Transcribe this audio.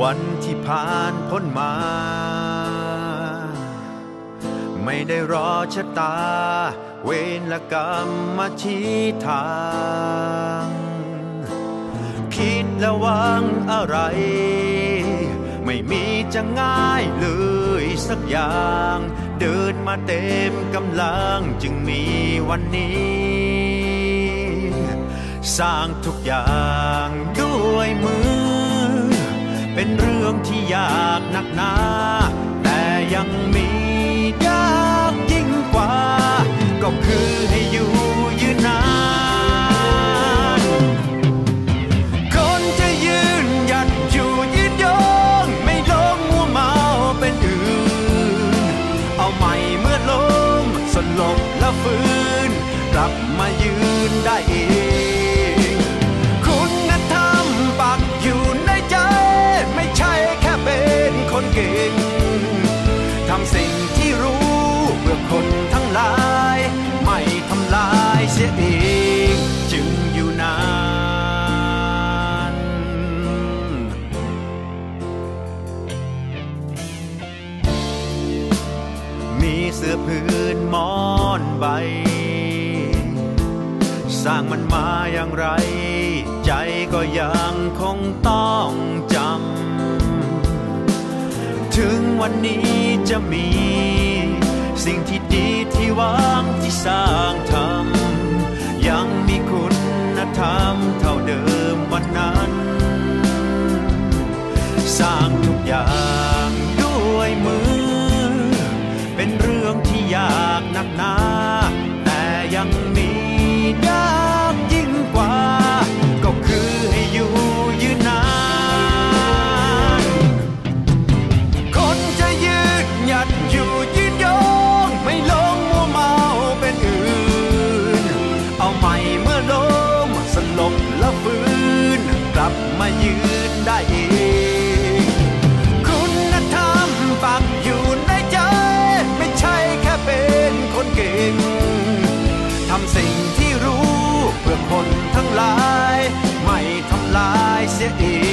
วันที่ผ่านพ้นมา ไม่ได้รอชะตา เวรละกรรมมาชี้ทาง คิดและหวังอะไร ไม่มีจะง่ายเลยสักอย่าง เดินมาเต็มกำลังจึงมีวันนี้ สร้างทุกอย่างด้วยมือ เป็นเรื่องที่ยากหนักหนา แต่ยังมียากยิ่งกว่า ก็คือให้อยู่ยืนนานคนจะยืนหยัดอยู่ยืนยง ไม่ลงมัวเมาเป็นอื่น เอาใหม่เมื่อล้มสลบแล้วฟื้น กลับมายืนได้เอง เก่งทำสิ่งที่รู้เพื่อคนทั้งหลาย ไม่ทำลายเสียเองจึงอยู่นานมีเสื้อพื้นมอนใบ สร้างมันมาอย่างไร ใจก็ยังคงต้อง ถึงวันนี้จะมี สิ่งที่ดีที่วางที่สร้างทำยังมีคุณธรรมเท่าเดิมวันนั้น สร้างทุกอย่างด้วยมือ เป็นเรื่องที่ยากหนักหนา ลา